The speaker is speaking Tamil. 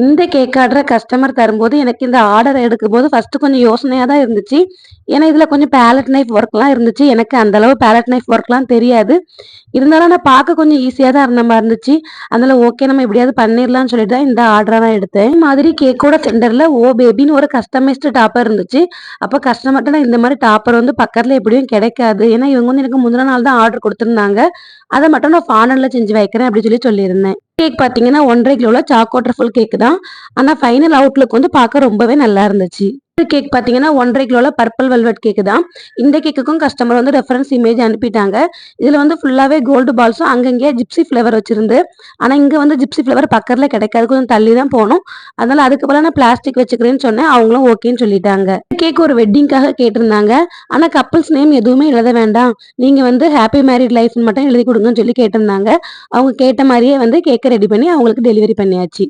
இந்த கேக் ஆர்டரை கஸ்டமர் தரும்போது எனக்கு இந்த ஆர்டர் எடுக்கும்போது ஃபர்ஸ்ட் கொஞ்சம் யோசனையாக தான் இருந்துச்சு. ஏன்னா, இதில் கொஞ்சம் பேலட் நைஃப் ஒர்க்லாம் இருந்துச்சு. எனக்கு அந்தளவு பேலட் நைஃப் ஒர்க்லாம் தெரியாது. இருந்தாலும் நான் பார்க்க கொஞ்சம் ஈஸியாக தான் இருந்த மாதிரி இருந்துச்சு. அதனால ஓகே நம்ம எப்படியாவது பண்ணிடலாம்னு சொல்லிட்டு தான் இந்த ஆர்டரை நான் எடுத்தேன். மாதிரி கேக்கோட சென்டரில் ஓ பேபின்னு ஒரு கஸ்டமைஸ்டு டாப்பர் இருந்துச்சு. அப்போ கஸ்டமர்கிட்ட நான் இந்த மாதிரி டாப்பர் வந்து பக்கத்தில் எப்படியும் கிடைக்காது. ஏன்னா, இவங்க வந்து எனக்கு முந்தின நாள் தான் ஆர்டர் கொடுத்துருந்தாங்க அதை மட்டும் நான் ஃபானலில் செஞ்சு வைக்கிறேன் அப்படின்னு சொல்லி சொல்லியிருந்தேன். கேக் பார்த்தீங்கன்னா 1 1/2 கிலோல சாக்கோ கேக் தான். ஆனால் ஃபைனல் அவுட்லுக் வந்து பார்க்க ரொம்பவே நல்லா இருந்துச்சு. கேக் பார்த்தீங்கன்னா ஒன்றரை கிலோவில் பர்பிள் வெல்வெட் கேக்கு தான். இந்த கேக்குக்கும் கஸ்டமர் வந்து ரெஃபரன்ஸ் இமேஜ் அனுப்பிட்டாங்க. இதில் வந்து ஃபுல்லாகவே கோல்டு பால்ஸும் அங்கங்கேயே ஜிப்ஸி ஃப்ளேவர் வச்சிருந்து. ஆனால் இங்கே வந்து ஜிப்ஸி ஃப்ளேவர் பக்கத்தில் கிடைக்காது. கொஞ்சம் தள்ளி தான் போகணும் அதனால் அதுக்கு போல நான் பிளாஸ்டிக் வச்சுக்கிறேன்னு சொன்னேன். அவங்களும் ஓகேன்னு சொல்லிட்டாங்க. கேக் ஒரு வெட்டிங்காக கேட்டிருந்தாங்க. ஆனால் கப்பிள்ஸ் நேம் எதுவுமே எழுத வேண்டாம். நீங்கள் வந்து ஹாப்பி மேரிட் லைஃப்னு மட்டும் எழுதி கொடுங்கன்னு சொல்லி கேட்டிருந்தாங்க. அவங்க கேட்ட மாதிரியே வந்து கேக்கை ரெடி பண்ணி அவங்களுக்கு டெலிவரி பண்ணியாச்சு.